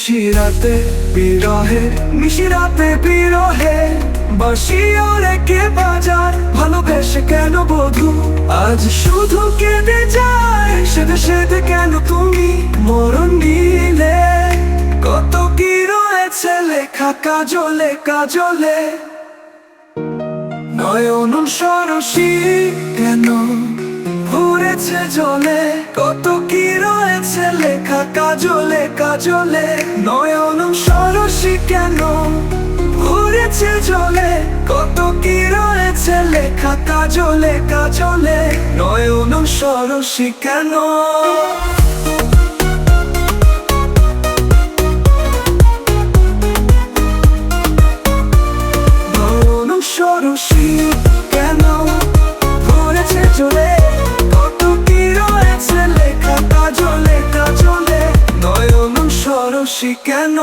মিশিরাতে বিরহে মিশিরাতে বিরহে। বাসিও রেখে বাজার, ভালোবেসে কেন বধু? আজ শুধু কেঁদে যায় সেদে সেদে কেন তুমি মরণ নিলে? কত কি রয়েছে লেখা কাজলে কাজলে? নয়ন সরসী কেন ভরেছে জলে? কত কি কাজলে কাজলে, নয়ন সরসী কেন? ঘুরেছে জলে, কত কি রয়েছে লেখা কাজলে কাজলে, নয়ন সরসী কেন? হাসি কেন?